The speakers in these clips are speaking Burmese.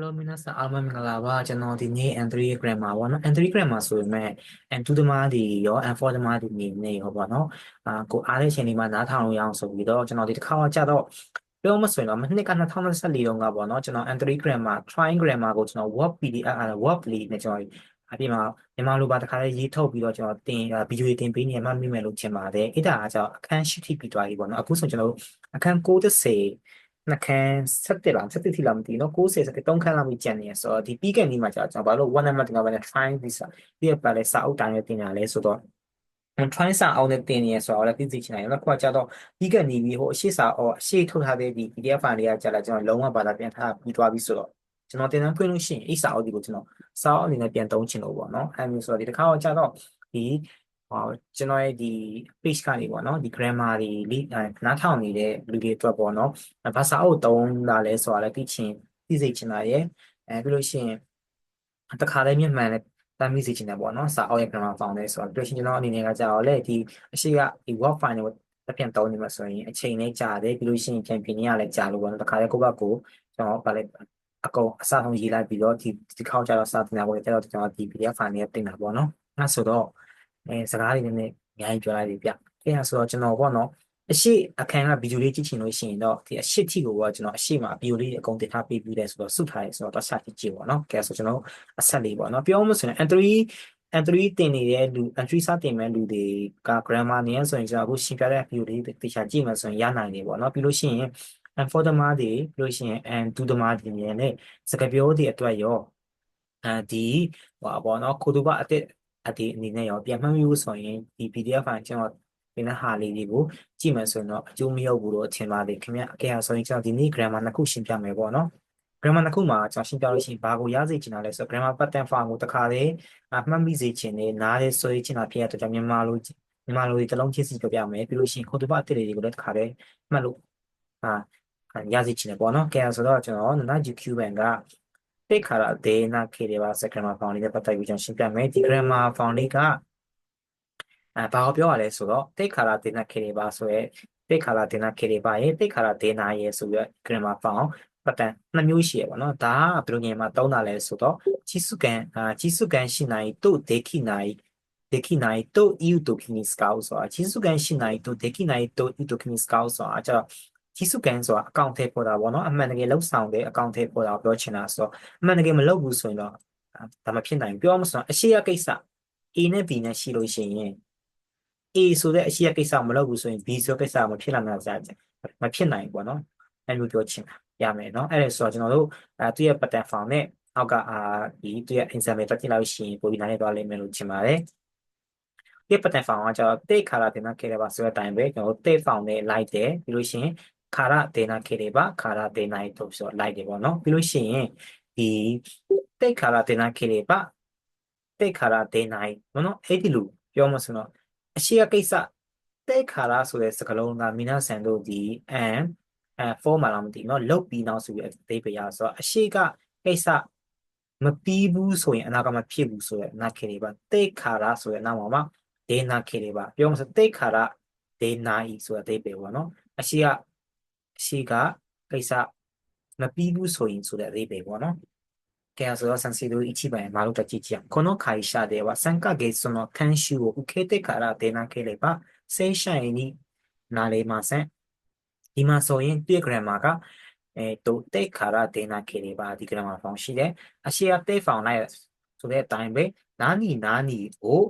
Hello မင်းသားအားမင်္ဂလာပါကျွန်တော်ဒီနေ့ N3 grammar ပေါ့နော် N3 grammar ဆိုရင် N2 သမားဒီရော N4 သမားဒီနေနေရောပေါ့နော်အာကိုအားတဲ့အချိန်လေးမှာနားထောင်လို့ရအောင်ဆိုပြီးတော့ကျွန်တော်ဒီတစ်ခါကြတော့ပြောမစွင်တော့မနှစ်က2024တုန်းကပေါ့နော်ကျွန်တော် N3 grammar trying grammar ကိုကျွန်တော် word PDF word play နဲ့ကျွန်တော်အပြင်မှာမြန်မာလိုပါတခါလေးရေးထုတ်ပြီးတော့ကျွန်တော်တင်ဗီဒီယိုတင်ပေးနေမှမိမယ်လို့ထင်ပါတယ်အဲ့ဒါကကြောင့်အခန်းရှိထိပြီးသွားပြီပေါ့နော်အခုဆိုကျွန်တော်အခန်း60 နှစ်ခန်း17လား17ထိလားမသိနော်60 17 3ခန်းလောက်ပြီးကျန်နေရဆိုတော့ဒီပြီးခဲ့နေ့မှာကြာကျွန်တော်ဘာလို့ one number တင်တာပဲ try visa ဒီကပါလဲစာအုပ်တိုင်းနဲ့တင်တာလဲဆိုတော့ try စာအုပ်နဲ့တင်နေရဆိုတော့လည်းသိသိချင်တယ်နော်ခုကကြာတော့ပြီးခဲ့နေပြီဟိုအရှိစာအော်အရှိထုတ်ထားတဲ့ဒီ PDF file တွေကကြာလာကျွန်တော်လုံးဝဘာသာပြန်ထားပြီးသွားပြီဆိုတော့ကျွန်တော်တင်တန်းဖွင့်လို့ရှိရင်အဲ့စာအုပ်ဒီကိုကျွန်တော်စာအုပ်အနေနဲ့ပြန်သုံးချင်လို့ပေါ့နော်အဲမျိုးဆိုတော့ဒီတစ်ခါတော့ကြာတော့ဒီ ဟောကျွန်တော်ရဲ့ဒီ page ကနေပေါ့နော်ဒီ grammar တွေလိနားထောင်နေတဲ့လူတွေအတွက်ပေါ့နော်ဘာသာအုပ်သုံးတာလဲဆိုတာလည်းသိချင်သိစေချင်တာရဲ့အဲပြီးလို့ရှိရင်တခါလေးမျက်မှန်နဲ့တမ်းမိစေချင်တယ်ပေါ့နော်စာအုပ်ရဲ့ grammar ဖောင်တယ်ဆိုတော့ပြီးလို့ရှိရင်ကျွန်တော်အနေနဲ့ကကြာတော့လေဒီအရှိကဒီ word file ကိုတစ်ပြန်သုံးနေမှာဆိုရင်အချိန်လေးကြာတယ်ပြီးလို့ရှိရင်ပြန်ပြင်နေရလဲကြာလို့ပေါ့နော်တခါလေးကိုယ့်ဘက်ကိုကျွန်တော်ဗာလဲအကုန်အစားဆုံးရေးလိုက်ပြီးတော့ဒီဒီခေါက်ကြတော့စာတင်တာပေါ့လေကျတော့ကျွန်တော်ဒီ PDF file နဲ့တင်တာပေါ့နော်အဲဆိုတော့ အဲစကားတွေနည်းနည်းအများကြီးပြောလိုက်ပြီဗျအဲဒါဆိုတော့ကျွန်တော်ပေါ့နော်အရှိအခန်းကဗီဒီယိုလေးကြည့်ချင်လို့ရှိရင်တော့ဒီအရှိထိကိုကကျွန်တော်အရှိမှာဗီဒီယိုလေးအကုန်တင်ထားပေးပြီးတယ်ဆိုတော့စုထားရဲဆိုတော့တော့ဆက်ကြည့်ကြည့်ပေါ့နော်ကဲဆိုကျွန်တော်အဆက်လေးပေါ့နော်ပြောမှဆိုရင် N3 N3 တင်နေတဲ့လူ N3 စတင်မဲ့လူတွေက grammar နည်းဆိုရင်ကျွန်တော်အခုရှင်းပြတဲ့ဗီဒီယိုလေးတေချာကြည့်မှဆိုရင်ရနိုင်တယ်ပေါ့နော်ပြီးလို့ရှိရင် N4 သမားတွေပြီးလို့ရှိရင် N2 သမားတွေနဲ့စကားပြောတွေအတွက်ရောအဲဒီဟောပေါ့နော်ခိုတူဘအစ် အဒီအနေနဲ့ရောပြန်မှတ်မိဖို့ဆိုရင်ဒီ PDF ဖိုင်ကျွန်တော်ဒီနေ့ဟာလေးတွေကိုကြည့်မယ်ဆိုရင်တော့အကျိုးမရောက်ဘူးလို့ထင်ပါတယ်ခင်ဗျအကယ်ဆိုရင်ကျွန်တော်ဒီနေ့ grammar နှစ်ခုရှင်းပြမယ်ပေါ့နော် grammar နှစ်ခုမှာကျွန်တော်ရှင်းပြလို့ရှိရင်ဘာကိုရစေချင်တာလဲဆိုတော့ grammar pattern form ကိုတစ်ခါလေးမှတ်မိစေချင်တယ်နားလေးဆွဲချင်တာဖြစ်ရတော့ကျွန်တော်မြန်မာလိုမြန်မာလိုတစ်လုံးချင်းစီပြောပြမယ်ပြီးလို့ရှိရင်ခိုတူဘအစ်တွေကိုလည်းတစ်ခါလေးမှတ်လို့အာရစေချင်တယ်ပေါ့နော်ကဲဆိုတော့ကျွန်တော်နာ GQ bank က တိတ်ခါရဒေနာခေတွေပါစကရမာဖောင်လေးနဲ့ပတ်သက်ပြီးကျွန်တော်ရှင်းပြမယ်ဒီ grammar ဖောင်လေးကအဲဘာကိုပြောရလဲဆိုတော့တိတ်ခါရဒေနာခေတွေပါဆိုရဲတိတ်ခါရဒေနာခေတွေပါရင်တိတ်ခါရဒေနာရဲ့ဆိုပြီး grammar ဖောင်ပတ်တန်နှစ်မျိုးရှိရပါတော့ဒါကဘယ်လိုငယ်မှာသုံးတာလဲဆိုတော့ကြီးစုကန်အာကြီးစုကန်ရှိနိုင်တို့ဒေခိနိုင်できないと言うときに使うဆိုတာကြီးစုကန်ရှိနိုင်とできないと言うときに使うဆိုတာじゃあ ကြီးစုကန်ဆိုတာအကောင့်ထဲပေါ်တာပေါ့နော်အမှန်တကယ်လောက်ဆောင်တဲ့အကောင့်ထဲပေါ်တာပြောချင်တာဆိုတော့အမှန်တကယ်မလုပ်ဘူးဆိုရင်တော့ဒါမဖြစ်နိုင်ဘူးပြောမှဆိုတော့အရှိရကိစ္စ A နဲ့ B နဲ့ရှိလို့ရှိရင် A ဆိုတဲ့အရှိရကိစ္စမလုပ်ဘူးဆိုရင် B ဆိုတဲ့ကိစ္စမဖြစ်လာမှာကြာမဖြစ်နိုင်ဘူးပေါ့နော်အဲ့လိုပြောချင်တာရမယ်နော်အဲ့ဒါဆိုတော့ကျွန်တော်တို့အဲသူ့ရဲ့ pattern form နဲ့အောက်ကအာဒီသူ့ရဲ့ example တက်ကြည့်လို့ရှိရင်ပိုပြီးနားလည်သွားလိမ့်မယ်လို့ထင်ပါတယ်ဒီ pattern form ကကျတော့ take ခါလာတင်တာခဲ့ရပါဆိုတဲ့အတိုင်းပဲကျွန်တော်တို့ take form နဲ့လိုက်တယ်ပြီးလို့ရှိရင် ခါရဒေနာခေတွေပါခါရဒေနာတို့ဆိုတော့ light တွေပေါ့နော်ပြီးလို့ရှိရင်ဒီတိတ်ခါရဒေနာခေတွေပါတိတ်ခါရဒေနာဘောနော်အဲ့ဒီလိုပြောမှဆိုတော့အရှိယကိစ္စတိတ်ခါရဆိုတဲ့စကားလုံးကမိနာဆန်တို့ဒီ and အဲ formal တော့မသိနော်လုတ်ပြီးနောက်ဆိုပြီးအသေးပြရဆိုတော့အရှိကကိစ္စမပြီးဘူးဆိုရင်အနာကမဖြစ်ဘူးဆိုရအနာခေတွေပါတိတ်ခါရဆိုရအနာမှာမှာဒေနာခေတွေပါပြောမှဆိုတိတ်ခါရဒေနာဤဆိုတဲ့အသေးပဲပေါ့နော်အရှိက ရှိကကိစ္စမပြီးဘူးဆိုရင်ဆိုတဲ့အသေးပဲပေါ့နော်ကဲဆိုတော့ဆန်စီတို့一番マルタチチアこの会社では3ヶ月の研修を受けてから出なければ正社員になれません。ဒီမှာဆိုရင်ပြည့် grammar ကအဲတို့တိတ်ခါရဒေနာခေတွေပါဒီ grammar ဖောင်ရှိတယ်အရှိအသေးဖောင်လိုက်ဆိုတဲ့အတိုင်းပဲနာနီနာနီကို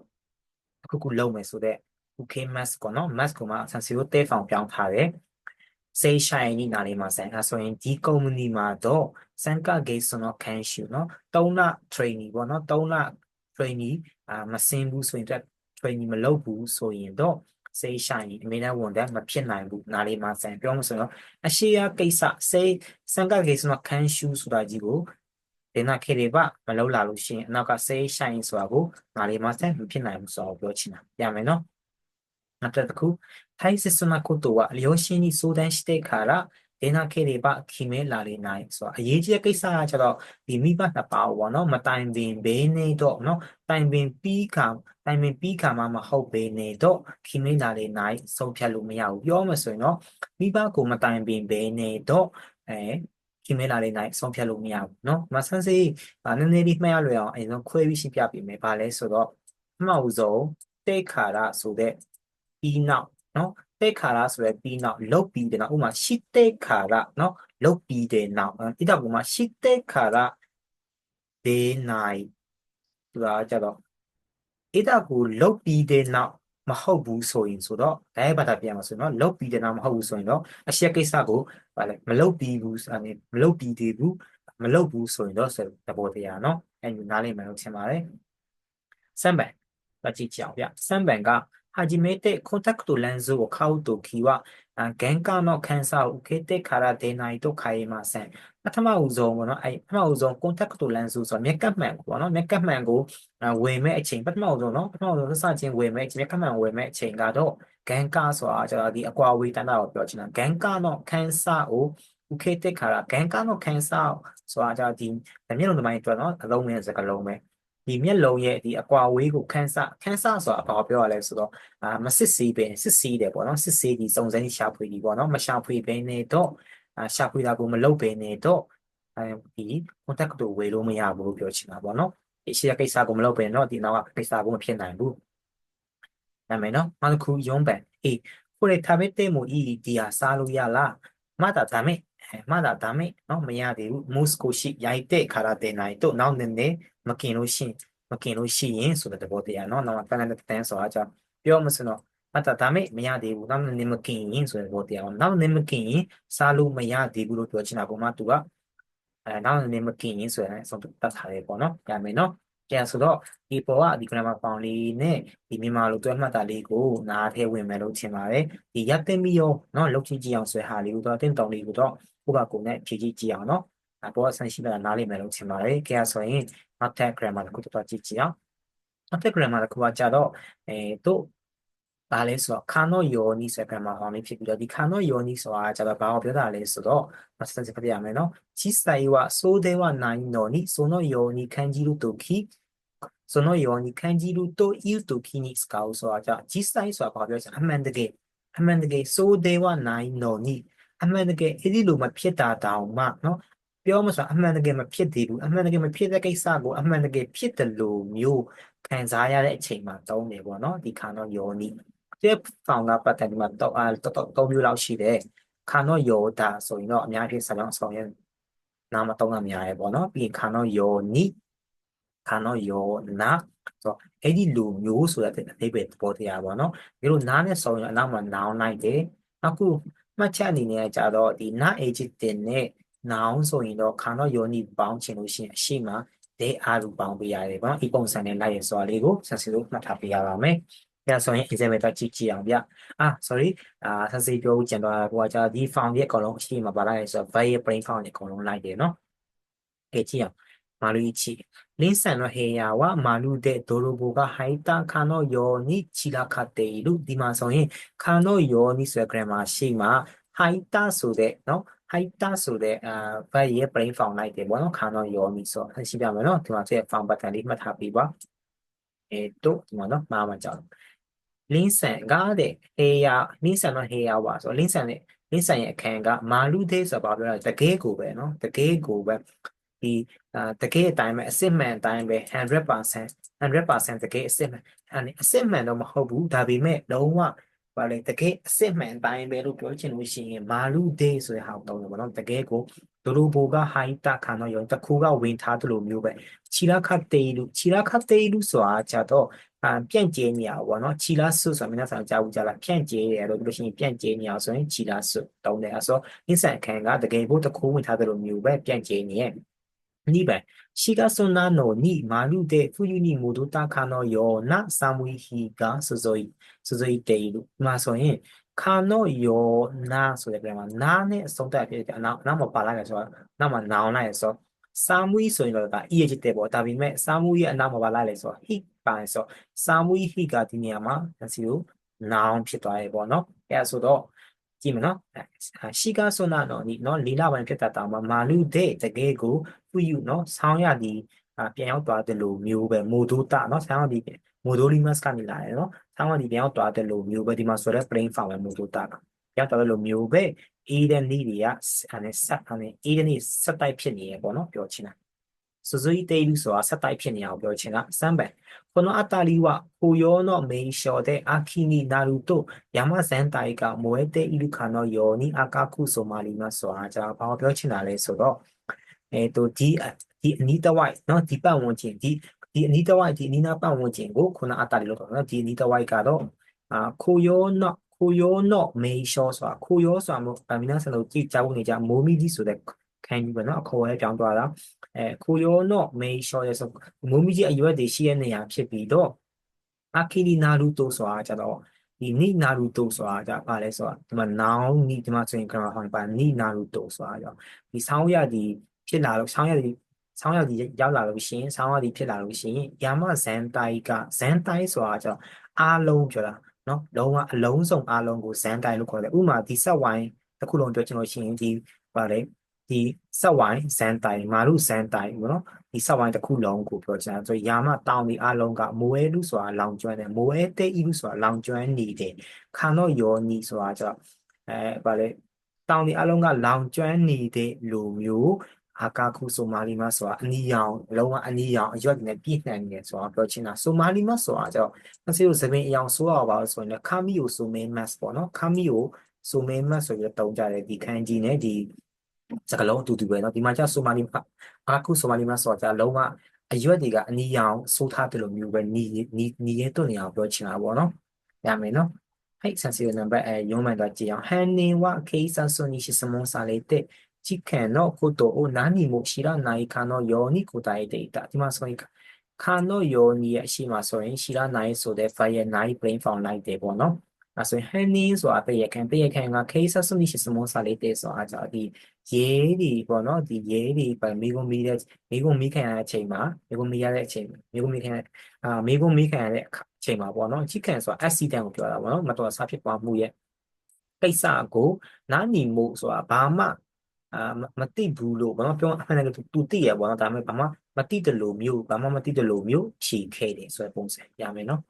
အခုခုလုံးမယ်ဆိုတဲ့ okay mask ကောနော် mask ကိုမှဆန်စီတို့တဲဖောင်ပြောင်းထားတယ် စေရှိုင်နီနာလေးမှာဆန်အဲဆိုရင်ဒီကုမ္ပဏီမှာတော့စန်ကဂေးဆိုတော့ခံရှူเนาะ3လ trainee ပေါ့เนาะ3လ trainee အာမစင်ဘူးဆိုရင် trainee မလုပ်ဘူးဆိုရင်တော့စေးရှိုင်အမေနဲ့ဝန်တဲ့မဖြစ်နိုင်ဘူးနားလေးမှာဆန်ပြောမှဆိုတော့အရှိရကိစ္စစေးစန်ကဂေးဆိုတော့ခံရှူဆိုတာကြီးကိုဒေနာခေတွေပါမလုပ်လာလို့ရှိရင်အနောက်ကစေးရှိုင်ဆိုတာကိုနားလေးမှာဆန်မဖြစ်နိုင်ဘူးဆိုတော့ပြောချင်တာရမယ်เนาะနော 하다고 타이세스나 코토와 료신이 소단시대 가라 대나케레바 키메라레나이 소 아예지의ကိစ္စကကျတော့ဒီမိဘနှစ်ပါးပေါ့နော်မတိုင်ပင်ဘေးနေတော့နော်တိုင်ပင်ပြီးခါတိုင်ပင်ပြီးခါမှမဟုတ်ဘေးနေတော့ခိမေလာလေနိုင်ဆုံးဖြတ်လို့မရဘူးပြောမှဆိုရင်တော့မိဘကိုမတိုင်ပင်ဘေးနေတော့အဲခိမေလာလေနိုင်ဆုံးဖြတ်လို့မရဘူးနော်မဆန်းစေးနည်းနည်းလေးမှတ်ရလွယ်အောင်အရင်ဆုံးခွဲပြီးရှင်းပြပေးမယ်ဗာလဲဆိုတော့အမှောက်ဆုံးတေခါရဆိုတဲ့ ပြီးနောက်နော်တဲ့ခါရဆိုရယ်ပြီးနောက်လုတ်ပြီးတဲ့နောက်ဥမာရှိတဲ့ခါရနော်လုတ်ပြီးတဲ့နောက်အဲ့ဒါပုံမှာရှိတဲ့ခါရဒေနိုင်သူကကြတော့အဲ့ဒါကိုလုတ်ပြီးတဲ့နောက်မဟုတ်ဘူးဆိုရင်ဆိုတော့ဒါရဲ့ဘာသာပြန်မှာဆိုရင်တော့လုတ်ပြီးတဲ့နောက်မဟုတ်ဘူးဆိုရင်တော့အရှက်ကိစ္စကိုဗာလဲမလုတ်ပြီးဘူးအဲမလုတ်ပြီးသေးဘူးမလုတ်ဘူးဆိုရင်တော့သဘောတရားနော်အဲ့ဒီနားလည်မှလို့ထင်ပါတယ်စံပန်ကကြည့်ကြအောင်ဗျစံပန်ကはじめてコンタクトレンズを買うときは、玄関の検査を受けてから出ないと買えません。ပထမဦးဆုံးပေါ့နော်အဲပထမဦးဆုံး contact to lens ဆိုတော့မျက်ကပ်မှန်ကိုပေါ့နော်မျက်ကပ်မှန်ကိုဝင်မဲ့အချိန်ပထမဦးဆုံးနော်ပထမဦးဆုံးစစချင်းဝင်မဲ့မျက်ကပ်မှန်ဝင်မဲ့အချိန်ကတော့ဂန်ကာဆိုတာကျွန်တော်ဒီအကွာဝေးတန်းတာကိုပြောချင်တာဂန်ကာの検査を受けてからဂန်ကာの検査ဆိုတာကျွန်တော်ဒီမျက်လုံးသမိုင်းအတွက်နော်အလုံးနဲ့စကားလုံးပဲ ဒီမျက်လုံးရဲ့ဒီအကွာဝေးကိုခန်းစခန်းစဆိုတာဘာပြောရလဲဆိုတော့အာမစစ်စီးပဲစစ်စီးတယ်ပေါ့နော်စစ်စီးဒီစုံစမ်းရှာဖွေဒီပေါ့နော်မရှာဖွေဘဲနဲ့တော့ရှာဖွေတာကိုမလုပ်ဘဲနဲ့တော့အဲဒီ contact ကိုဝေလို့မရဘူးလို့ပြောချင်တာပေါ့နော်ဒီရှေ့ကိစ္စကိုမလုပ်ဘဲတော့ဒီနောက်ကကိစ္စကိုမဖြစ်နိုင်ဘူးနာမည်နော်နောက်တစ်ခုယုံပန်အေးကိုယ်ထားပဲတဲ့မို့ဤဒီဟာစားလို့ရလားမတာဒါမဲ့ မတာဒါမဲ့နော်မရသေးဘူး mouse ကိုရှိရိုက်တဲ့ခါရတဲ့နိုင်တော့နောက်နည်းနည်းမกินလို့ရှိမกินလို့ရှိရင်ဆိုတဲ့သဘောတရားနော်နောက်တန်းတန်းဆိုတာကြောင့်ပြောမစနော်အတဒါမဲ့မရသေးဘူးနောက်နည်းမกินရင်ဆိုတဲ့သဘောတရားပေါ့နောက်နည်းမกินရင်စားလို့မရသေးဘူးလို့ပြောချင်တာပုံမှန်သူကအဲနောက်နည်းမกินရင်ဆိုရင်အဆုံးတတ်ထားတယ်ပေါ့နော်ရမယ်နော် ကျန်ဆိုတော့ဒီပေါ်ကဒီ grammar ပေါင်လေးနဲ့ဒီမြန်မာလိုတွဲမှတ်တာလေးကိုနားထဲဝင်မယ်လို့ထင်ပါတယ်ဒီရပ်သိပြီးရောเนาะလုတ်ကြည့်ကြည့်အောင်ဆိုတဲ့ဟာလေးကိုတော့တင်းတောင်လေးကိုတော့ကိုယ့်ဘာကိုယ်နဲ့ဖြည့်ကြည့်ကြည့်အောင်เนาะအပေါ်ကဆန်ရှိတာနားလိမ့်မယ်လို့ထင်ပါတယ်ကြရဆိုရင်နောက်ထပ် grammar တစ်ခုတော့ကြည့်ကြည့်အောင်နောက်ထပ် grammar တစ်ခုကကြတော့အဲတို့ ဘာလဲဆိုတော့ခါနောယောနီဆိုတဲ့ကမ္မဟောင်းလေးဖြစ်ပြီးတော့ဒီခါနောယောနီဆိုတာကျတော့ဘာကိုပြောတာလဲဆိုတော့မစတဲ့ပြရမယ်နော်ချိဆိုင်ဝဆိုးတဲ့ဝနိုင်နော်နီဆိုနောယောနီခန်းကြီးလူတုခိဆိုနောယောနီခန်းကြီးလူတုဤတုခိနီစကောဆိုတာကျချိဆိုင်ဆိုတာဘာပြောချင်အမှန်တကယ်အမှန်တကယ်ဆိုးတဲ့ဝနိုင်နော်နီအမှန်တကယ်အဲ့ဒီလိုမဖြစ်တာတောင်မှနော်ပြောမှဆိုအမှန်တကယ်မဖြစ်သေးဘူးအမှန်တကယ်မဖြစ်တဲ့ကိစ္စကိုအမှန်တကယ်ဖြစ်တယ်လို့မျိုးခံစားရတဲ့အချိန်မှာတုံးတယ်ပေါ့နော်ဒီခါတော့ယောနီ ဒီဖောင်ကပတ်တယ်ဒီမှာတော့အာတော့တော့မျိုးလောက်ရှိတယ်ခါတော့ယောတာဆိုရင်တော့အများကြီးဆက်လုံးဆောင်ရနာမတုံးတာများရပေါ့နော်ပြီးခါတော့ယောနီခါတော့ယောနာဆိုအဲ့ဒီလူမျိုးဆိုတဲ့အဓိပ္ပာယ်သဘောတရားပေါ့နော်ဒီလိုနားနဲ့ဆောင်ရင်အနောက်မှာနောင်လိုက်တယ်အခုမှတ်ချက်အနေနဲ့ကြတော့ဒီ not age တင်နဲ့ noun ဆိုရင်တော့ခါတော့ယောနီပေါင်းချင်လို့ရှိရင်အရှိမ they are လို့ပေါင်းပေးရတယ်ပေါ့နော်ဒီပုံစံနဲ့လိုက်ရဆိုတာလေးကိုဆက်စီလို့မှတ်ထားပေးရပါမယ်။ ဒါဆိုရင် example ပဲကြည့်ကြည့်အောင်ဗျ။အာ sorry အာဆက်စီပြောကြံတော့ဟိုကကြာဒီ found ရဲ့အကောင်လုံးအရှိမပါလိုက်ရဆိုတော့ var ရဲ့ brain found ရဲ့အကောင်လုံးလိုက်တယ်နော်။ကြည့်အောင်မာလူချီလင်းဆန်တော့ဟေယာဝမာလူတဲ့ဒိုရိုဘိုကဟိုင်တာခါနောယောနီချီလာခတ်တေလူဒီမှာဆိုရင်ခါနောယောနီဆိုတဲ့ grammar ရှိမှာဟိုင်တာဆိုတဲ့နော်ဟိုက်တာဆိုတဲ့အာဘတ်ရဲ့ brain found လိုက်တယ်ပေါ့နော်ခါတော့ယောမီဆိုအရှိပြမယ်နော်ဒီမှာကျတဲ့ found button လေးမှတ်ထားပြီးပါအဲတို့ဒီမှာနော်မှားမှကြောက် လင်းဆန်ကားတဲ့ဟေးယာလင်းဆန်တော့ဟေးယာပါဆိုလင်းဆန်တဲ့လင်းဆန်ရဲ့အခန်းကမာလူသေးဆိုတော့ပြောတာတကယ်ကိုပဲနော်တကယ်ကိုပဲဒီအာတကယ်အတိုင်းပဲအစစ်မှန်အတိုင်းပဲ100% 100%တကယ်အစစ်မှန်အစစ်မှန်တော့မဟုတ်ဘူးဒါပေမဲ့လုံးဝဘာလဲတကယ်အစစ်မှန်တိုင်းပဲလို့ပြောချင်လို့ရှိရင်မာလူဒေးဆိုတဲ့ဟာကိုသုံးတယ်ပေါ့နော်တကယ်ကို ဒလိုဘိုကဟိုင်းတာခါတော့ရောတခုကဝင်ထားတယ်လို့မျိုးပဲချီလာခတ်တေးလူချီလာခတ်တေးလူဆိုတာကြတော့အာပြန့်ကျဲနေရပေါ့နော်ချီလာဆုဆိုတာ皆さんကြားဘူးကြားလားပြန့်ကျဲရလို့ပြောလို့ရှိရင်ပြန့်ကျဲနေအောင်ဆိုရင်ချီလာဆုတုံးတယ်အဲဆိုအင်းဆန်ခန်ကတကယ်ဘို့တခုဝင်ထားတယ်လို့မျိုးပဲပြန့်ကျဲနေရဲ့2番4月なのにまるで冬に戻ったかのような寒い日が続い続いている。まあそういうか ခါနော့ယောနာဆိုတဲ့ပြန်မှာနာနဲ့အဆုံးသတ်ဖြစ်တယ်အနောက်အနောက်မှာပါလာတယ်ဆိုတော့နောက်မှာနောင်လိုက်ရဆိုစာမူီဆိုရင်တော့ဒါ eh တဲ့ပေါ့ဒါပေမဲ့စာမူီရဲ့အနောက်မှာပါလာလေဆိုတော့ hit ပါဆိုတော့စာမူီ hit ကဒီနေရာမှာဆီကိုနောင်ဖြစ်သွားရေပေါ့နော်အဲဆိုတော့ကြည့်မနော်ရှိကဆွနာတော့ဒီနော်လီလာပိုင်းဖြစ်တာတောင်မှမာလူတဲ့တကယ်ကိုဖူယူနော်ဆောင်းရသည်ပြန်ရောက်သွားတယ်လို့မျိုးပဲမိုဒိုတာနော်ဆောင်းရသည် 戻りますかみラいなနော်ဆောင်းကဒီပြန်ရောက်သွားတဲ့လိုမျိုးပဲဒီမှာဆိုတော့ plain form ပဲမို့လို့いている人は世帯ピニアを病気が3番。この辺りは不要の名称で秋になると山全体が燃えているかのように赤く染まりますわ。じゃあ、パワー病気なれそうだ。えっ、ー、と、ディ、ニートワイ、の、ィパンウォンチン、 ဒီအနီးတစ်ဝိုက်ဒီအနီးနားပတ်ဝန်းကျင်ကိုခုနအတားလေးလို့ပြောနော်ဒီအနီးတစ်ဝိုက်ကတော့အာခိုယောနော့ခိုယောနော့မေရှောဆိုတာခိုယောဆိုတာမျိုးအမီနာဆန်တို့ကြည့်ကြဖို့နေကြမိုးမီကြီးဆိုတဲ့ခံယူပဲနော်အခေါ်ရဲ့ပြောင်းသွားတာအဲခိုယောနော့မေရှောရဲ့ဆိုမိုးမီကြီးအရွက်တွေရှိတဲ့နေရာဖြစ်ပြီးတော့အခိနီနာရူတိုဆိုတာကြတော့ဒီနိနာရူတိုဆိုတာကြပါလဲဆိုတာဒီမှာ noun နိဒီမှာဆိုရင် grammar ဟောင်းပါနိနာရူတိုဆိုတာကြောင့်ဒီဆောင်းရဒီဖြစ်လာလို့ဆောင်းရဒီ ဆောင်းရာသီရောက်လာလို့ရှိရင်ဆောင်းရာသီဖြစ်လာလို့ရှိရင်ယာမဇန်တိုင်းကဇန်တိုင်းဆိုတာကျတော့အားလုံးပြောတာနော်လုံးဝအလုံးစုံအားလုံးကိုဇန်တိုင်းလို့ခေါ်တယ်ဥမာဒီဆက်ဝိုင်းတစ်ခုလုံးပြောချင်လို့ရှိရင်ဒီပါလေဒီဆက်ဝိုင်းဇန်တိုင်းမာရုဇန်တိုင်းပေါ့နော်ဒီဆက်ဝိုင်းတစ်ခုလုံးကိုပြောချင်ဆိုယာမတောင်းဒီအားလုံးကမိုးဝဲလူဆိုတာလောင်ကျွမ်းတယ်မိုးဝဲတဲ့ဤလူဆိုတာလောင်ကျွမ်းနေတယ်ခါတော့ယောနီဆိုတာကျတော့အဲပါလေတောင်ဒီအလုံးကလောင်ကျွမ်းနေတဲ့လူမျိုး ဟာကာခုဆိုမာလီမဆိုတာအနီရောင်လုံးဝအနီရောင်အရွက်နဲ့ပြည့်နှံနေတယ်ဆိုတာပြောချင်တာဆိုမာလီမဆိုတာကြောင့်မဆေကိုသပင်အယောင်ဆိုးအောင်ပါဆိုရင်ခါမီကိုဆိုမဲမတ်ပေါ့နော်ခါမီကိုဆိုမဲမတ်ဆိုပြီးတုံးကြတယ်ဒီခန်းကြီးနဲ့ဒီစကလုံးအတူတူပဲเนาะဒီမှာကျဆိုမာလီမအာခုဆိုမာလီမဆိုတော့ကျလုံးဝအရွက်တွေကအနီရောင်ဆိုးထားတယ်လို့မျိုးပဲနီနီနီရဲတွနေအောင်ပြောချင်တာပေါ့နော်ရမယ်နော်ဟဲ့ဆန်စီနံပါတ်အဲရုံးမှန်တော့ကြည့်အောင်ဟန်နေဝခေးဆန်ဆိုနီရှိစမုံစာလေးတဲ့ 件のことを何も知らないかのように答えていた。ဒီမှာဆိုရင်かのようにရှိမှာဆိုရင်知らないဆိုတဲ့ file နိုင် brain found လိုက်တယ်ပေါ့နော်။အဲဆိုရင် handling ဆိုတာတရားခံတရားခံက case ဆွနိရှိစမောစာလေးတဲ့ဆိုတာကြောင့်ဒီရေးဒီပေါ့နော်ဒီရေးဒီပဲမိကုံမိတဲ့မိကုံမိခံရတဲ့အချိန်မှာမိကုံမိရတဲ့အချိန်မိကုံမိခံအာမိကုံမိခံရတဲ့အချိန်မှာပေါ့နော်ချိခံဆိုတာ accident ကိုပြောတာပေါ့နော်မတော်ဆဖြစ်သွားမှုရဲ့ကိစ္စကိုနားနီမှုဆိုတာဘာမှ အာမသိဘူးလို့ဘာမှပြောအမှန်တကယ် तू သိရပေါ့နော်ဒါပေမဲ့ဘာမှမသိတယ်လို့မျိုးဘာမှမသိတယ်လို့မျိုးဖြေခဲ့တယ်ဆိုတဲ့ပုံစံရမယ်နော်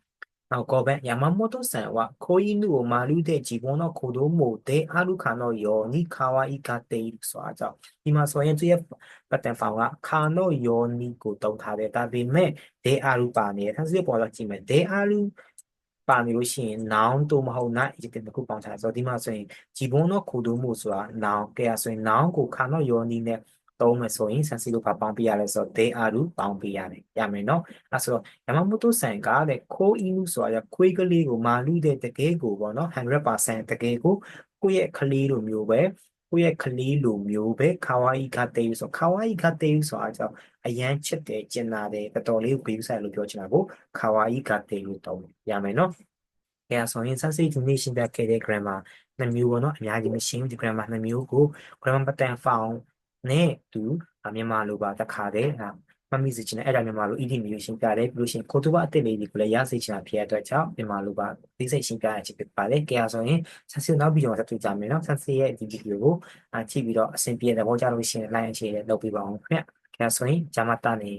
နောက်ကောဘန်ယာမမိုတိုဆန်ဝခိုးင်းနုကိုမာလူတဲ့ဂျီဘွန်တော့ခိုတော့မိုတဲ့အလူခါတော့ယောနီခါဝါအီကတေးဆိုတာကြောင့်ဒီမှာဆိုရင်သူရဲ့ပတ်တန်ဖောင်ကခါတော့ယောနီကိုတုံထားတယ်ဒါပေမဲ့ဒေအာလူပါနေတယ်ဒါဆိုပေါ်တော့ကြည့်မယ်ဒေအာလူ ပါနေလို့ရှိရင် noun တို့မဟုတ် not adjective တစ်ခုပေါင်းထားတယ်ဆိုတော့ဒီမှာဆိုရင်ဂျီဘုံတော့ခိုဒိုမှုဆိုတာ noun ကဲရဆိုရင် noun ကိုခါတော့ယောနီနဲ့သုံးမယ်ဆိုရင်ဆန်စီလို့ပါပေါင်းပြရလဲဆိုတော့ they are လို့ပေါင်းပြရတယ်ရမယ်နော်အဲဆိုတော့ယမမတိုဆန်ကတဲ့ခိုးအီနုဆိုတာခွေးကလေးကိုမာလူတဲ့တကယ်ကိုပေါ့နော်100%တကယ်ကိုကိုယ့်ရဲ့ကလေးလိုမျိုးပဲ ကိုယ့်ရဲ့ကလေးလိုမျိုးပဲခါဝါအီကတေးဆိုခါဝါအီကတေးဆိုတာကြောင့်အရန်ချစ်တယ်ကျင်နာတယ်တော်တော်လေးကိုဂိမ်းဆိုင်လို့ပြောချင်တာကိုခါဝါအီကတေးလို့တောင်းရမယ်နော်အဲဆိုရင် sensory definition ပြခဲ့တဲ့ grammar နှစ်မျိုးပေါ့နော်အများကြီးမရှိဘူးဒီ grammar နှစ်မျိုးကို grammar pattern found နဲ့သူမြန်မာလိုပါတခါတည်း မမိစေချင်တဲ့အဲ့ဒါမြန်မာလို ED မျိုးရှင်းပြတယ်ပြီးလို့ရှိရင်ကိုတူဘအစ်စ်လေးတွေကိုလည်းရစေချင်တာဖြစ်တဲ့အတွက်ကြောင့်မြန်မာလိုပါသိစိတ်ရှင်းပြရချင်ဖြစ်ပါတယ်။ကြရဆိုရင်ဆန်စီနောက်ပြီးတော့ဆက်တွေ့ကြမယ်နော်။ဆန်စီရဲ့ဒီဗီဒီယိုကိုအကြည့်ပြီးတော့အဆင်ပြေတဲ့ဘောကြလို့ရှိရင် like အခြေလုပ်ပေးပါအောင်ခင်ဗျ။ကြရဆိုရင်ဂျာမတာနေ